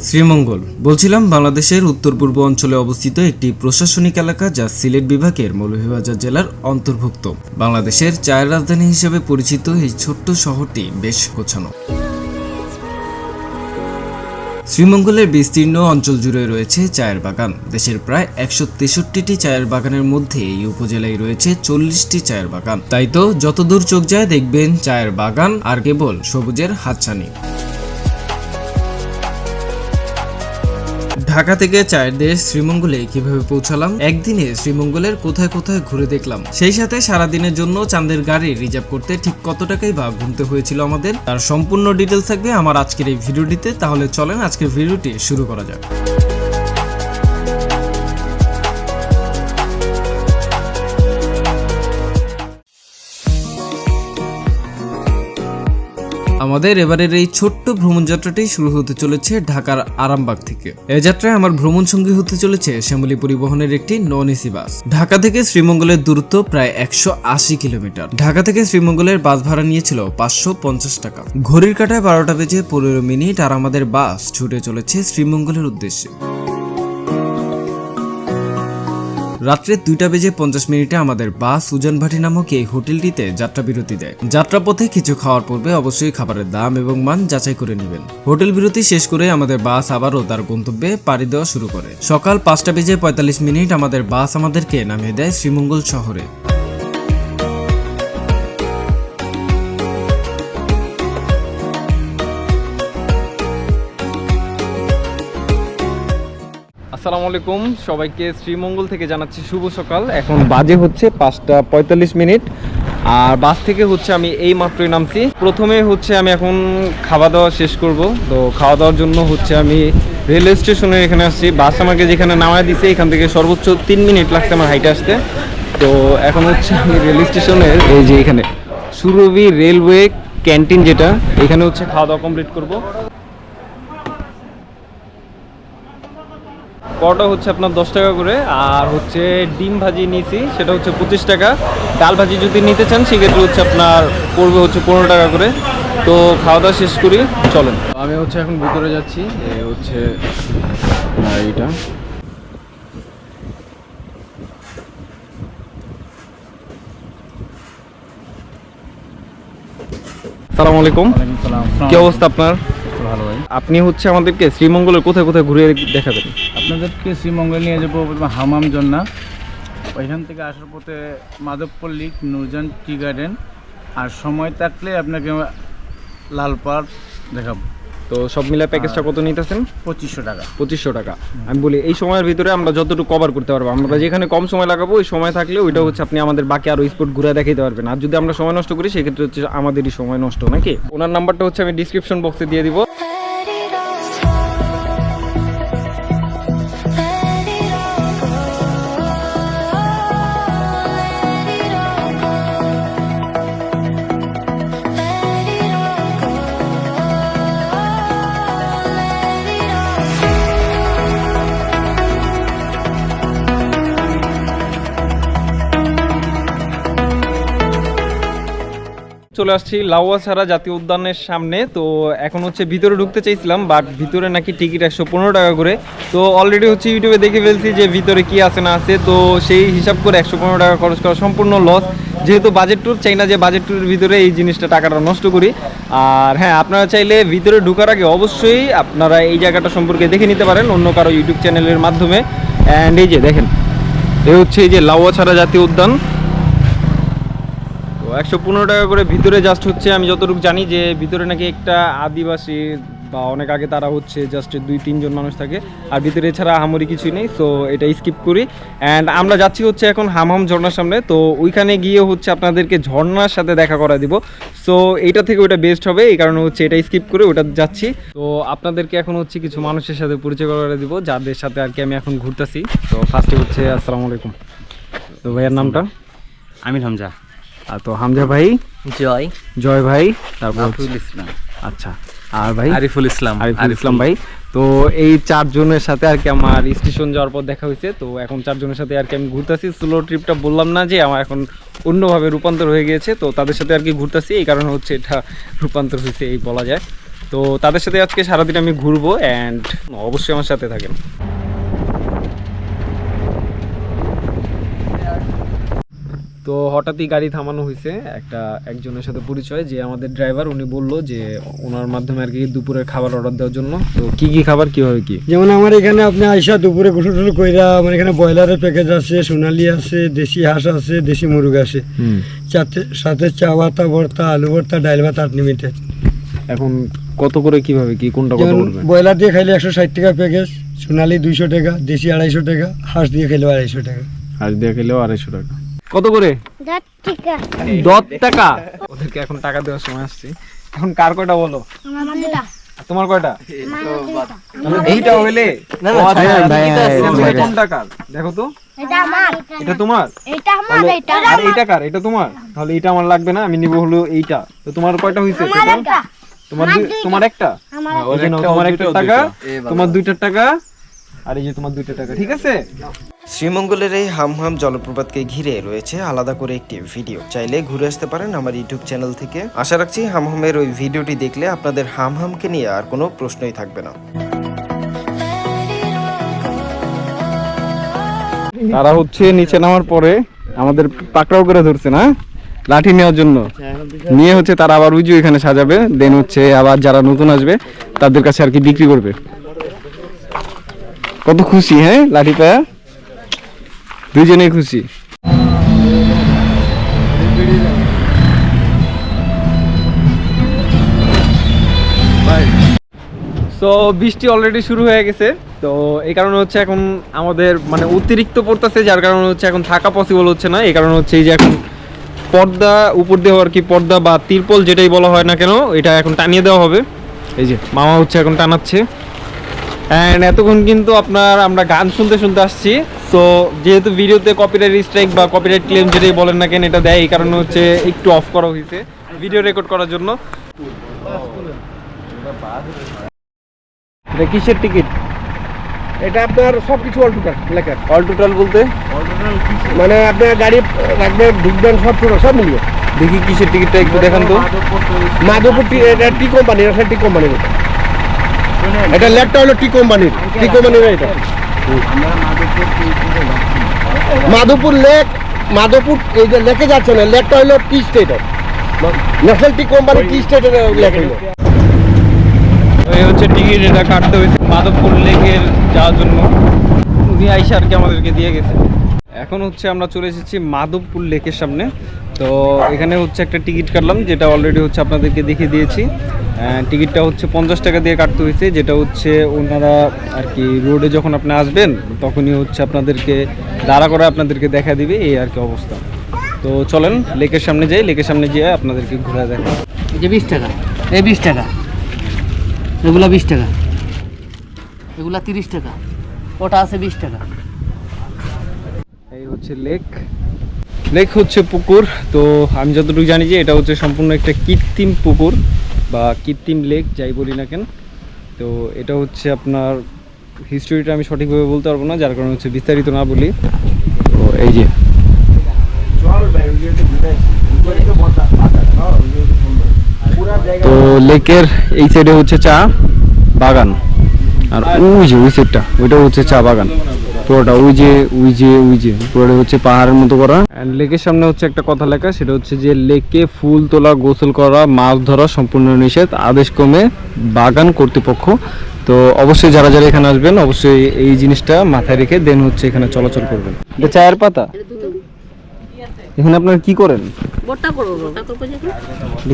শ্রীমঙ্গল। বলছিলাম, বাংলাদেশের উত্তর পূর্ব অঞ্চলে অবস্থিত একটি প্রশাসনিক এলাকা যা সিলেট বিভাগের মৌলভীবাজার জেলার অন্তর্ভুক্ত। বাংলাদেশের চায়ের রাজধানী হিসেবে পরিচিত এই ছোট্ট শহরটি বেশ গোছানো। শ্রীমঙ্গলের বিস্তীর্ণ অঞ্চল জুড়ে রয়েছে চায়ের বাগান। দেশের প্রায় একশো তেষট্টিটি চায়ের বাগানের মধ্যে এই উপজেলায় রয়েছে চল্লিশটি চায়ের বাগান। তাই তো যতদূর চোখ যায় দেখবেন, চায়ের বাগান আর কেবল সবুজের হাতছানি। ঢাকা থেকে চায়ের দেশ শ্রীমঙ্গলে কীভাবে পৌঁছালাম? একদিনে শ্রীমঙ্গলের কোথায় কোথায় ঘুরে দেখলাম। সেই সাথে সারাদিনের জন্য চাঁদের গাড়ি রিজার্ভ করতে ঠিক কত টাকাই বা ঘুমতে হয়েছিল আমাদের? তার সম্পূর্ণ ডিটেলস থাকবে আমার আজকের এই ভিডিওটিতে। তাহলে চলেন আজকের ভিডিওটি শুরু করা যাক। আমাদের এবারের এই ছোট্ট ভ্রমণ যাত্রাটি শুরু হতে চলেছে ঢাকার আরামবাগ থেকে। এ যাত্রায় আমার ভ্রমণ সঙ্গী হতে চলেছে শ্যামলী পরিবহনের একটি নন এসি বাস। ঢাকা থেকে শ্রীমঙ্গলের দূরত্ব প্রায় একশো আশি কিলোমিটার। ঢাকা থেকে শ্রীমঙ্গলের বাস ভাড়া নিয়েছিল পাঁচশো পঞ্চাশ টাকা। ঘড়ির কাটায় বারোটা বেজে পনেরো মিনিট আর আমাদের বাস ছুটে চলেছে শ্রীমঙ্গলের উদ্দেশ্যে। রাত্রে দুইটা বেজে পঞ্চাশ মিনিটে আমাদের বাস উজানভাটি নামক এই হোটেলটিতে যাত্রা বিরতি দেয়। যাত্রাপথে কিছু খাওয়ার পূর্বে অবশ্যই খাবারের দাম এবং মান যাচাই করে নেবেন। হোটেল বিরতি শেষ করে আমাদের বাস আবারও তার গন্তব্যে পাড়ি দেওয়া শুরু করে। সকাল পাঁচটা বেজে পঁয়তাল্লিশ মিনিট আমাদের বাস আমাদেরকে নামিয়ে দেয় শ্রীমঙ্গল শহরে। আসসালামু আলাইকুম। সবাইকে শ্রীমঙ্গল থেকে জানাচ্ছি শুভ সকাল। এখন বাজে হচ্ছে পাঁচটা পঁয়তাল্লিশ মিনিট। আর বাস থেকে হচ্ছে আমি এই মাত্রই নামছি। প্রথমে হচ্ছে আমি এখন খাওয়া দাওয়া শেষ করব। তো খাওয়া দাওয়ার জন্য হচ্ছে আমি রেলওয়ে স্টেশনে এখানে আসছি। বাস আমাকে যেখানে নামায় দিছে, এখান থেকে সর্বোচ্চ তিন মিনিট লাগছে আমার হাইটে আসতে। তো এখন হচ্ছে আমি রেল স্টেশনের এই যে এখানে সুরভি রেলওয়ে ক্যান্টিন যেটা, এখানে হচ্ছে খাওয়া দাওয়া কমপ্লিট করব। পরোটা হচ্ছে আপনার দশ টাকা করে আর হচ্ছে ডিম ভাজি নিয়েছি সেটা হচ্ছে পঁচিশ টাকা। ডাল ভাজি যদি নিতে চান সেক্ষেত্রে হচ্ছে আপনার পড়বে হচ্ছে পনেরো টাকা করে। তো খাওয়া দাওয়া শেষ করি চলেন। আমি হচ্ছে এখন ভিতরে যাচ্ছি এ হচ্ছে এইটা। সালাম আলাইকুম। কি অবস্থা আপনার? ভালো হয় আপনি হচ্ছে আমাদেরকে শ্রীমঙ্গলের কোথায় কোথায় ঘুরে দেখাবেন? আপনাদেরকে শ্রীমঙ্গল নিয়ে যাব হামাম জন্না। ওইখান থেকে আসার পথে মাধবপল্লী, নুরজান টি গার্ডেন। আর সময় থাকলে আপনাকে লালপাড় দেখাবো। তো সব মিলে প্যাকেজটা কত নিতেছেন? পঁচিশশো টাকা। পঁচিশশো টাকা। আমি বলি এই সময়ের ভিতরে আমরা যতটুকু কভার করতে পারব আমরা যেখানে কম সময় লাগাবো ওই সময় থাকলে ওইটা হচ্ছে আপনি আমাদের বাকি আরও স্পট ঘুরে দেখাইতে পারবেন। আর যদি আমরা সময় নষ্ট করি সেক্ষেত্রে হচ্ছে আমাদেরই সময় নষ্ট নাকি? ওনার নাম্বারটা হচ্ছে আমি ডিসক্রিপশন বক্সে দিয়ে দিব। চলে আসছি লাউয়াছাড়া জাতীয় উদ্যানের সামনে। তো এখন হচ্ছে ভিতরে ঢুকতে চাইছিলাম বাট ভিতরে নাকি টিকিট একশো পনেরো টাকা করে। তো অলরেডি হচ্ছে ইউটিউবে দেখে ফেলছি যে ভিতরে কি আছে না আছে। তো সেই হিসাব করে একশো পনেরো টাকা খরচ করা সম্পূর্ণ লস যেহেতু বাজেট ট্যুর চাই না যে বাজেট ট্যুরের ভিতরে এই জিনিসটা টাকাটা নষ্ট করি। আর হ্যাঁ আপনারা চাইলে ভিতরে ঢোকার আগে অবশ্যই আপনারা এই জায়গাটা সম্পর্কে দেখে নিতে পারেন অন্য কারও ইউটিউব চ্যানেলের মাধ্যমে। অ্যান্ড এই যে দেখেন এই হচ্ছে এই যে লাউয়াছাড়া জাতীয় উদ্যান। একশো পনেরো টাকা করে ভিতরে জাস্ট হচ্ছে, আমি যতটুকু জানি যে ভিতরে নাকি একটা আদিবাসী বা অনেক আগে তারা হচ্ছে জাস্ট দুই তিনজন মানুষ থাকে, আর ভিতরে এছাড়া হামরি কিছুই নেই সো এটা স্কিপ করি। অ্যান্ড আমরা যাচ্ছি হচ্ছে এখন হামহাম ঝর্ণার সামনে, তো ওইখানে গিয়ে হচ্ছে আপনাদেরকে ঝর্ণার সাথে দেখা করা দিব। সো এইটা থেকে ওটা বেস্ট হবে, এই কারণে হচ্ছে এটা স্কিপ করে ওটা যাচ্ছি। তো আপনাদেরকে এখন হচ্ছে কিছু মানুষের সাথে পরিচয় করা দিব, যাদের সাথে আর কি আমি এখন ঘুরতেছি। তো ফার্স্টে হচ্ছে, আসসালামু আলাইকুম। তো ভাইয়ার নামটা? আমির হামজা। তো হামজা ভাই? জয়। জয় ভাই তারপর ইসলাম। আচ্ছা আর ভাই? আরিফুল ইসলাম। আরিফুল ইসলাম ভাই। তো এই চারজনের সাথে আর কি আমার স্টেশন যাওয়ার পর দেখা হয়েছে। তো এখন চারজনের সাথে আর কি আমি ঘুরতেছি। স্লো ট্রিপটা বললাম না যে আমার এখন অন্যভাবে রূপান্তর হয়ে গিয়েছে। তো তাদের সাথে আর কি ঘুরতেছি। এই কারণে হচ্ছে এটা রূপান্তর হয়েছে এই বলা যায়। তো তাদের সাথে আজকে সারাদিন আমি ঘুরবো অ্যান্ড অবশ্যই আমার সাথে থাকেন। তো হঠাৎই গাড়ি থামানো হয়েছে। একটা একজনের সাথে পরিচয় যে আমাদের ড্রাইভার উনি বলল যে ওনার মাধ্যমে আর কি দুপুরের খাবার অর্ডার দেওয়ার জন্য। তো কি কি খাবার কীভাবে কি? যেমন আমার এখানে আপনি আইসা দুপুরে গোসল টোসল কইরা আমার এখানে ব্রয়লারের প্যাকেজ আছে সোনালি আছে দেশি হাঁস আছে দেশি মুরগ আছে। সাথে সাথে চা ভাতা ভর্তা আলু ভর্তা ডাইল ভাত আনলিমিটেড এখন কত করে কীভাবে কি কোনটা কত করবে ব্রয়লার দিয়ে খাইলে একশো ষাট টাকা প্যাকেজ সোনালি দুইশো টাকা দেশি আড়াইশো টাকা হাঁস দিয়ে খাইলেও আড়াইশো টাকা। হাঁস দিয়ে খেলেও আড়াইশো টাকা। কত করে? দশ টাকা। ওদেরকে এখন টাকা দেওয়ার সময় আসছে। এখন কার কয়টা বলো? আর তোমার কয়টা? এইটা হইলে এটা দেখো তো। এটা আমার। এটা তোমার? এটা এটা কার? এটা তোমার? তাহলে এইটা আমার লাগবে না আমি নিব হলো এইটা। তো তোমার কয়টা একটা। তোমার তোমার একটা? আমার ওই যে নাও, তোমার একটা টাকা তোমার দুইটা টাকা আর এই যে তোমার দুইটা টাকা ঠিক আছে? শ্রীমঙ্গলের এই হামহাম জলপ্রপাতকে ঘিরে রয়েছে আলাদা করে একটি ভিডিও। চাইলে ঘুরে আসতে পারেন আমার ইউটিউব চ্যানেল থেকে। আশা রাখছি হামহামের ওই ভিডিওটি দেখলে আপনাদের হামহামকে নিয়ে আর কোনো প্রশ্নই থাকবে না। তারা হচ্ছে নিচে নামার পরে আমাদের পাকড়াও করে ধরছে না? লাঠি নেওয়ার জন্য। নিয়ে হচ্ছে তারা আবার উজু এখানে সাজাবে দেন হচ্ছে আবার যারা নতুন আসবে তাদের কাছে আর কি বিক্রি করবে। কত খুশি হ্যাঁ লাঠি পায়া? দুজনেই খুশি। সো বৃষ্টি অলরেডি শুরু হয়ে গেছে। তো এই কারণে হচ্ছে এখন আমাদের মানে অতিরিক্ত পড়তেছে, যার কারণে হচ্ছে এখন থাকা পসিবল হচ্ছে না। এই কারণে হচ্ছে এই যে এখন পর্দা, উপর দিয়ে আর কি পর্দা বা তিরপল যেটাই বলা হয় না কেন, এটা এখন টানিয়ে দেওয়া হবে। এই যে, মামা হচ্ছে এখন টানাচ্ছে। অ্যান্ড এতক্ষণ কিন্তু আপনার আমরা গান শুনতে শুনতে আসছি। সো যেহেতু ভিডিওতে কপিরাইট স্ট্রাইক বা কপিরাইট ক্লেম যেটাই বলেন না কেন এটা দেয় এই কারণে হচ্ছে একটু অফ করা হয়েছে ভিডিও রেকর্ড করার জন্য। এটা কিসের টিকিট এটা আপনার সব কিছু অল টোটাল লেখা অল টোটাল বলতে? মানে আপনার গাড়ি রাখবেন ঢুকবেন সব টোটাল সব মিলিয়ে। দেখি কিসের টিকিটটা একটু দেখান তো। মাধবপুর টি এটা টি কোম্পানির এটা টি কোম্পানির এটা লেফটটা হলো টি কোম্পানির। টি কোম্পানির এটা। মাধবপুর লেক মাধবপুর এই যে লেকে যাচ্ছে না লেকটা হলো টি স্টেটের। ন্যাশনাল টি কোম্পানি টি স্টেটের লেক হলো। এই হচ্ছে টিকিট এটা কাটতে হয়েছে মাধবপুর লেকের যাওয়ার জন্য। উনি আইসা আর কি আমাদেরকে দিয়ে গেছে। এখন হচ্ছে আমরা চলে এসেছি মাধবপুর লেকের সামনে। তো এখানে হচ্ছে একটা টিকিট কাটলাম যেটা অলরেডি হচ্ছে আপনাদেরকে দেখিয়ে দিয়েছি। টিকিটটা হচ্ছে পঞ্চাশ টাকা দিয়ে কাটতে হয়েছে যেটা হচ্ছে ওনারা আর কি রোডে যখন আপনি আসবেন তখনই হচ্ছে আপনাদেরকে দাঁড়া করে আপনাদেরকে দেখা দিবে এই আর কি অবস্থা। তো চলেন লেকের সামনে যাই লেকের সামনে গিয়ে আপনাদেরকে ঘুরে দেখা এই যে বিশ টাকা এই বিশ টাকা এগুলা বিশ টাকা এগুলা তিরিশ টাকা ওটা আছে বিশ টাকা। এই হচ্ছে লেক। লেক হচ্ছে পুকুর, তো আমি যতটুকু জানি যে এটা হচ্ছে সম্পূর্ণ একটা কৃত্রিম পুকুর বা কৃত্রিম লেক, যাই বলি না কেন। তো এটা হচ্ছে আপনার হিস্টোরিটা আমি সঠিকভাবে বলতে পারব না, যার কারণে হচ্ছে বিস্তারিত না বলি। তো এই যে। তো লেকের এই সাইডে হচ্ছে চা বাগান। আর ওই যে, ওই সাইডটা ওইটা হচ্ছে চা বাগান। পুরোটা ওই যে ওই যে ওই যে, পুরোটা হচ্ছে পাহাড়ের মতো করা। অ্যান্ড লেকের সামনে হচ্ছে একটা কথা লেখা সেটা হচ্ছে যে লেকে ফুল তোলা গোসল করা মাছ ধরা সম্পূর্ণ নিষেধ আদেশ কমে বাগান কর্তৃপক্ষ। তো অবশ্যই যারা যারা এখানে আসবেন অবশ্যই এই জিনিসটা মাথায় রেখে দেন হচ্ছে এখানে চলাচল করবেন। এটা চায়ের পাতা? এখানে আপনারা কি করেন? করব করব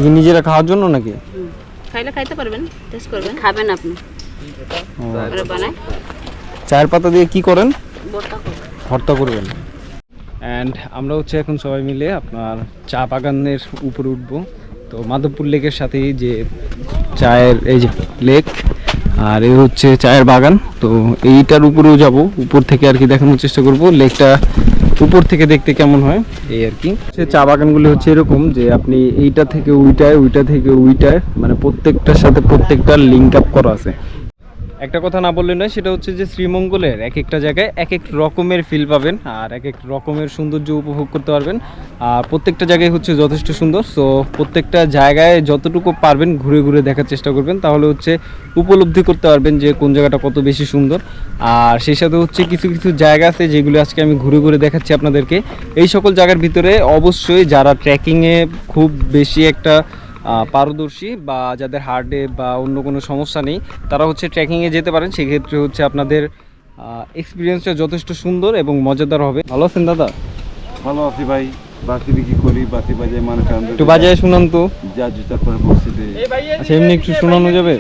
যে নিজেরা খাওয়ার জন্য নাকি? খাইলে খাইতে পারবেন টেস্ট করবেন। খাবেন আপনি। চায়ের পাতা দিয়ে কি করেন? করব। ভর্তা করবেন। অ্যান্ড আমরা হচ্ছে এখন সবাই মিলে আপনার চা বাগানের উপরে উঠবো। তো মাধবপুর লেকের সাথেই যে চায়ের, এই যে লেক, আর এই হচ্ছে চায়ের বাগান। তো এইটার উপরেও যাব, উপর থেকে আর কি দেখানোর চেষ্টা করব। লেকটা উপর থেকে দেখতে কেমন হয়, এই আর কি। সে চা বাগানগুলি হচ্ছে এরকম যে আপনি এইটা থেকে উইটায়, উইটা থেকে উইটায় মানে প্রত্যেকটার সাথে প্রত্যেকটা লিঙ্ক আপ করা আছে। একটা কথা না বললে নয়, সেটা হচ্ছে যে শ্রীমঙ্গলের এক একটা জায়গায় এক এক রকমের ফিল পাবেন আর এক এক রকমের সৌন্দর্য উপভোগ করতে পারবেন। আর প্রত্যেকটা জায়গায় হচ্ছে যথেষ্ট সুন্দর। সো প্রত্যেকটা জায়গায় যতটুকু পারবেন ঘুরে ঘুরে দেখার চেষ্টা করবেন। তাহলে হচ্ছে উপলব্ধি করতে পারবেন যে কোন জায়গাটা কত বেশি সুন্দর। আর সেই সাথে হচ্ছে কিছু কিছু জায়গা আছে যেগুলো আজকে আমি ঘুরে ঘুরে দেখাচ্ছি আপনাদেরকে। এই সকল জায়গার ভিতরে অবশ্যই যারা ট্রেকিংয়ে খুব বেশি একটা পারদর্শী বা যাদের হার্টে বা অন্য কোনো সমস্যা নেই তারা হচ্ছে ট্রেকিংয়ে যেতে পারেন। সেক্ষেত্রে হচ্ছে আপনাদের এক্সপিরিয়েন্সটা যথেষ্ট সুন্দর এবং মজাদার হবে। ভালো আছেন দাদা? ভালো আছি ভাই। বাসি বিক্রি করি বাসি বাজায় মানুষ একটু বাজায় শুনান তো। যা জুতার পরে বসিতে আচ্ছা এমনি একটু শোনানো যাবে?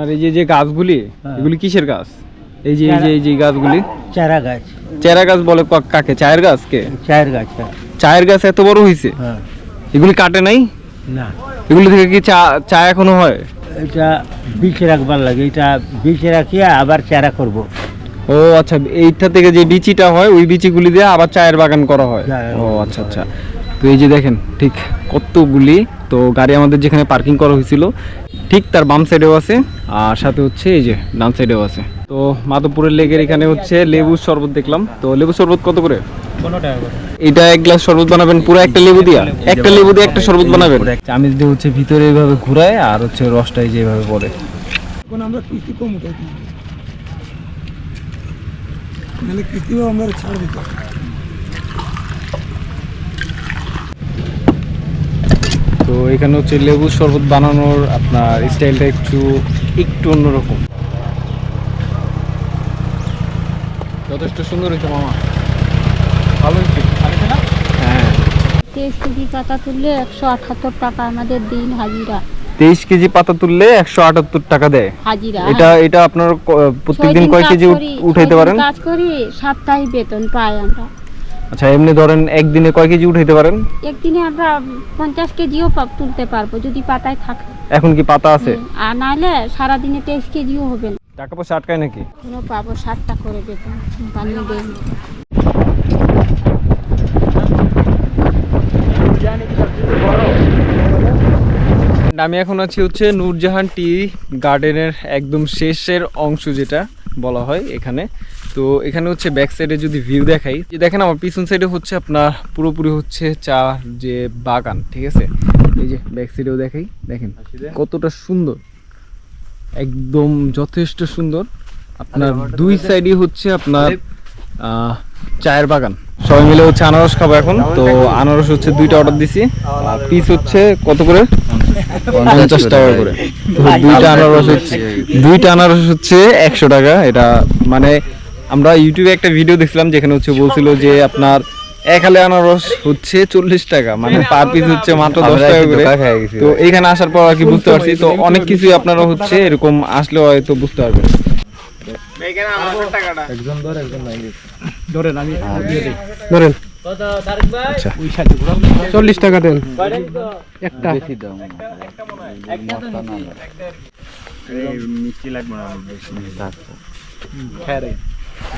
আপনার এই যে যে গাছগুলি এগুলি কিসের গাছ? এই যে এই যে এই যে গাছগুলি। চারা গাছ। চেরা গাছ বলে কাকে? চায়ের গাছ কে? চায়ের গাছ হ্যাঁ। চায়ের গাছ এত বড় হয়েছে হ্যাঁ। এগুলি কাটে নাই? না। এগুলি থেকে কি চা চা এখনও হয়? এটা বিচে রাখবার লাগে। এটা বিচে রাখিয়া আবার চারা করব। ও আচ্ছা এইটা থেকে যে বিচিটা হয় ওই বিচিগুলি দিয়ে আবার চায়ের বাগান করা হয়? ও আচ্ছা আচ্ছা। তো এই যে দেখেন ঠিক কতগুলি তো গাড়ি আমাদের যেখানে পার্কিং করা হয়েছিল ঠিক তার বাম সাইডেও আছে আর সাথে হচ্ছে এই যে ডান সাইডেও আছে। তো মাধবপুরের লেকের এখানে হচ্ছে লেবুর শরবত দেখলাম। তো লেবু শরবত কত করে? এটা এক গ্লাস শরবত বানাবেন পুরো একটা লেবু দিয়া? একটা লেবু দিয়ে একটা শরবত বানাবেন? চামিচ দিয়ে হচ্ছে ভিতরে এইভাবে ঘুরায় আর হচ্ছে রসটাই যেভাবে পড়ে। এখন আমরা কিস্তি কম উঠাই দিই নাহলে আমরা ছাড় দিতাম তো এখানে হচ্ছে লেবু শরবত বানানোর আপনার স্টাইলটা একটু একটু অন্যরকম। যথেষ্ট সুন্দর হয়েছে মামা। ভালো হয়েছে? হ্যাঁ। তেইশ কেজি পাতা তুললে একশো আঠাত্তর টাকা আমাদের দিন হাজিরা। তেইশ কেজি পাতা তুললে একশো আটাত্তর টাকা দেয়। হাজিরা। এটা এটা আপনার প্রত্যেকদিন কয় কেজি উঠাইতে পারেন? কাজ করি সাপ্তাহিক বেতন পাই আমরা। আচ্ছা এমনি ধরেন একদিনে কয় কেজি উঠাইতে পারেন? একদিনে আমরা পঞ্চাশ কেজিও পা- তুলতে পারব যদি পাতায় থাকে। এখন কি পাতা আছে? আর নাহলে সারাদিনে তেইশ কেজিও হবে। না টাকা পয়সা আটকায় নাকি? কোনো পাবো ষাটটা করে বেতন বানিয়ে দেয় আমি এখন আছি হচ্ছে নূরজাহান টি গার্ডেনের একদম শেষের অংশ যেটা বলা হয় এখানে। তো এখানে হচ্ছে ব্যাক সাইডে যদি ভিউ দেখাই যে দেখেন আমার পিছন সাইডে হচ্ছে আপনার পুরোপুরি হচ্ছে চা যে বাগান ঠিক আছে? এই যে ব্যাক সাইডেও দেখাই দেখেন কতটা সুন্দর। একদম যথেষ্ট সুন্দর। আপনার দুই সাইডই হচ্ছে আপনার চায়ের বাগান। সবাই মিলে হচ্ছে আনারস খাব এখন। তো আনারস হচ্ছে দুইটা অর্ডার দিছি। পিস হচ্ছে কত করে? পঞ্চাশ টাকা করে। দুইটা আনারস হচ্ছে দুইটা আনারস হচ্ছে একশো টাকা। এটা মানে আমরা ইউটিউবে একটা ভিডিও দেখছিলাম যেখানে হচ্ছে বলছিল যে আপনার এক হালে আনারস হচ্ছে চল্লিশ টাকা মানে পার পিস হচ্ছে মাত্র দশ টাকা করে। তো এইখানে আসার পর আর কি বুঝতে পারছি তো অনেক কিছুই আপনারা হচ্ছে এরকম আসলে হয়তো বুঝতে পারবেন। চল্লিশ টাকা দেন। একটা।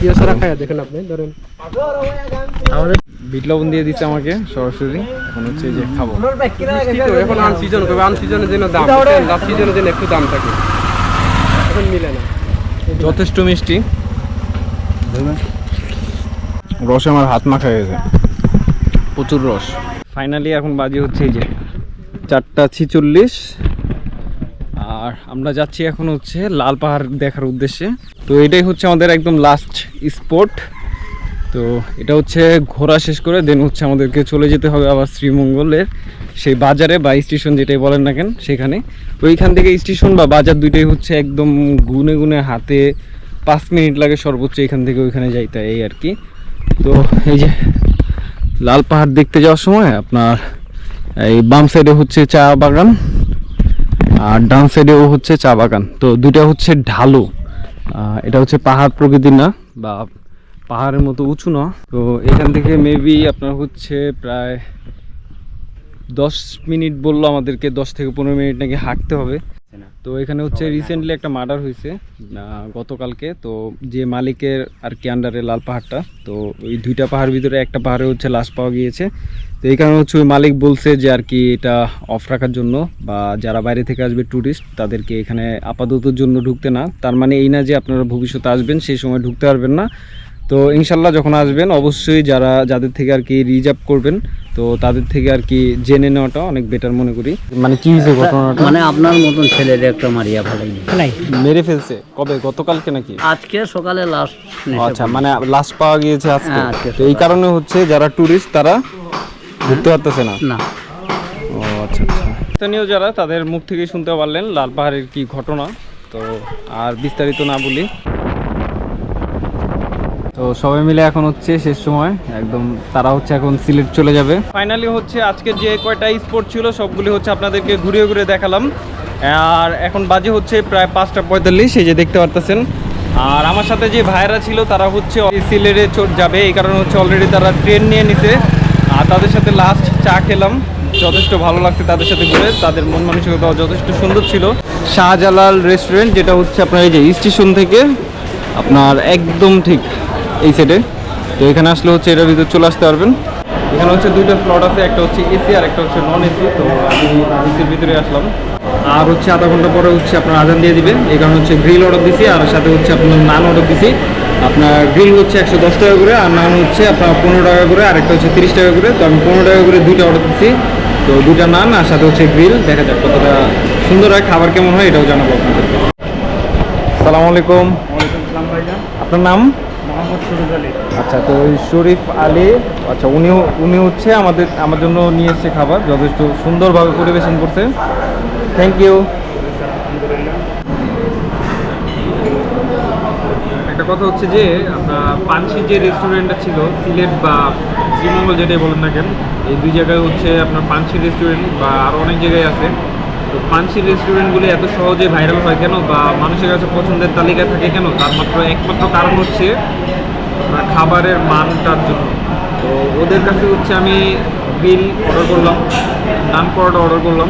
ইয়ে সারা খায়া দেখেন আপনি ধরেন। বিট লবণ দিয়ে দিচ্ছে আমাকে সরাসরি। এখন হচ্ছে যে খাব। এখন আন সিজন করবে আন সিজনের জন্য দাম লাভ সিজনের জন্য একটু দাম থাকে। এখন মিলে না। যথেষ্ট মিষ্টি। রসে আমার হাত মাখা গেছে। প্রচুর রস। ফাইনালি এখন বাজে হচ্ছে এই যে চারটা ছিচল্লিশ। আর আমরা যাচ্ছি এখন হচ্ছে লাল পাহাড় দেখার উদ্দেশ্যে। তো এটাই হচ্ছে আমাদের একদম লাস্ট স্পট তো এটা হচ্ছে ঘোরা শেষ করে দেন হচ্ছে আমাদেরকে চলে যেতে হবে আবার শ্রীমঙ্গলের সেই বাজারে বা স্টেশন যেটাই বলেন না কেন, সেখানে। তো এইখান থেকে স্টেশন বা বাজার দুইটাই হচ্ছে একদম গুনে গুনে হাতে পাঁচ মিনিট লাগে সর্বোচ্চ এখান থেকে ওইখানে যাইতে, এই আর কি। তো এই যে লাল পাহাড় দেখতে যাওয়ার সময় আপনার এই বাম সাইডে হচ্ছে চা বাগান। আর ডান সাইডেও হচ্ছে চা বাগান। তো দুইটা হচ্ছে ঢালু। এটা হচ্ছে পাহাড় প্রকৃতির না, বা পাহাড়ের মতো উঁচু না। তো এখান থেকে মেবি আপনার হচ্ছে প্রায় দশ মিনিট বলল আমাদেরকে, দশ থেকে পনেরো মিনিট নাকি হাঁটতে হবে। তো এখানে হচ্ছে রিসেন্টলি একটা মার্ডার হয়েছে গতকালকে। তো যে মালিকের আর কি আন্ডারে লাল পাহাড়টা, তো ওই দুইটা পাহাড়ের ভিতরে একটা পাহাড়ে হচ্ছে লাশ পাওয়া গিয়েছে। তো এই কারণে হচ্ছে ওই মালিক বলছে যে আর কি এটা অফ রাখার জন্য বা যারা বাইরে থেকে আসবে ট্যুরিস্ট তাদেরকে এখানে আপাততর জন্য ঢুকতে না। তার মানে এই না যে আপনারা ভবিষ্যতে আসবেন সেই সময় ঢুকতে পারবেন না। তো ইনশাল্লাহ যখন আসবেন অবশ্যই যারা যাদের থেকে আর কি রিজার্ভ করবেন তো তাদের থেকে আর কি জেনে নেওয়াটা অনেক বেটার মনে করি। মানে কি হয়েছে ঘটনাটা? মানে আপনার মতন ছেলের একটা মারিয়া ফেলাইনি মেরে ফেলছে? কবে? গতকালকে নাকি? আজকে সকালে লাস্ট আচ্ছা মানে লাশ পাওয়া গিয়েছে আজকে। হ্যাঁ, আজকে তো এই কারণে হচ্ছে যারা ট্যুরিস্ট তারা ঘুরতে পারতেছে না? না। ও আচ্ছা আচ্ছা। স্থানীয় যারা তাদের মুখ থেকে শুনতে পারলেন লাল পাহাড়ের কি ঘটনা। তো আর বিস্তারিত না বলি। তো সবাই মিলে এখন হচ্ছে শেষ সময়। একদম তারা হচ্ছে এখন সিলেট চলে যাবে। ফাইনালি হচ্ছে আজকে যে কয়টা স্পোর্ট ছিল সবগুলি হচ্ছে আপনাদেরকে ঘুরিয়ে ঘুরে দেখালাম। আর এখন বাজে হচ্ছে প্রায় পাঁচটা পঁয়তাল্লিশ এই যে দেখতে পারতেছেন। আর আমার সাথে যে ভাইয়েরা ছিল তারা হচ্ছে সিলেটে চোট যাবে। এই কারণে হচ্ছে অলরেডি তারা ট্রেন নিয়ে নিছে। আর তাদের সাথে লাস্ট চা খেলাম। যথেষ্ট ভালো লাগছে তাদের সাথে ঘুরে। তাদের মন মানসিকতাও যথেষ্ট সুন্দর ছিল। শাহজালাল রেস্টুরেন্ট যেটা হচ্ছে আপনার এই যে স্টেশন থেকে, আপনার একদম ঠিক এই সাইডে তো এখানে আসলে হচ্ছে এটার ভিতরে চলে আসতে পারবেন। এখানে হচ্ছে দুইটা স্লট আছে, একটা হচ্ছে এসি আর একটা হচ্ছে নন এসি তো আমি এসির ভিতরে আসলাম। আর হচ্ছে আধা ঘণ্টা পরে হচ্ছে আপনার আজান দিয়ে দিবে। এই কারণে হচ্ছে গ্রিল অর্ডার দিছি, আর সাথে হচ্ছে আপনার নান অর্ডার দিছি। আপনার গ্রিল হচ্ছে একশো দশ টাকা করে আর নান হচ্ছে আপনার পনেরো টাকা করে আর একটা হচ্ছে তিরিশ টাকা করে। তো আমি পনেরো টাকা করে দুইটা অর্ডার দিছি। তো দুইটা নান আর সাথে হচ্ছে গ্রিল দেখা যাক কতটা সুন্দর হয় খাবার কেমন হয় এটাও জানাব আপনাদেরকে সালাম আলাইকুম। আপনার নাম? আচ্ছা তো ওই শরীফ আলী আচ্ছা উনিও উনি হচ্ছে আমাদের আমার জন্য নিয়ে এসছে খাবার যথেষ্ট সুন্দরভাবে পরিবেশন করছে। থ্যাংক ইউ একটা কথা হচ্ছে যে পানসি যে রেস্টুরেন্টটা ছিল, সিলেট বা শ্রীমঙ্গল যেটাই বলেন না কেন, এই দুই জায়গায় হচ্ছে আপনার পানসি রেস্টুরেন্ট বা আরও অনেক জায়গায় আছে। তো পানসি রেস্টুরেন্টগুলি এত সহজে ভাইরাল হয় কেন বা মানুষের কাছে পছন্দের তালিকা থাকে কেন? তার মাত্র একমাত্র কারণ হচ্ছে খাবারের মানটার জন্য। তো ওদের কাছে হচ্ছে আমি বিল অর্ডার করলাম নান পরোটা অর্ডার করলাম।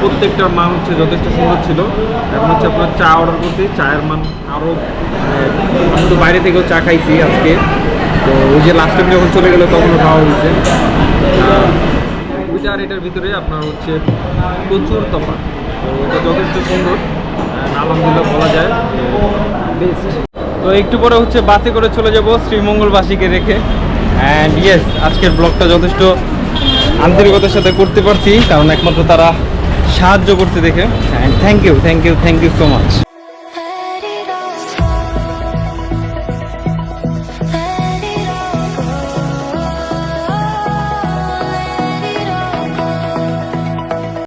প্রত্যেকটার মান হচ্ছে যথেষ্ট সুন্দর ছিল। এখন হচ্ছে আপনার চা অর্ডার করছি, চায়ের মান আরও আমি তো বাইরে থেকেও চা খাইছি আজকে। তো ওই যে লাস্ট টাইম যখন চলে গেলো তখনও খাওয়া হয়েছে। ওইটা আর এটার ভিতরে আপনার হচ্ছে প্রচুর তফাৎ। তো এটা যথেষ্ট সুন্দর। আলহামদুলিল্লাহ বলা যায় তো একটু পরে হচ্ছে বাসে করে চলে যাব শ্রীমঙ্গলবাসীকে রেখে। অ্যান্ড ইয়েস আজকের ব্লগটা যথেষ্ট আন্তরিকতার সাথে করতে পারছি, কারণ একমাত্র তারা সাহায্য করছে দেখে। And thank you thank you thank you so much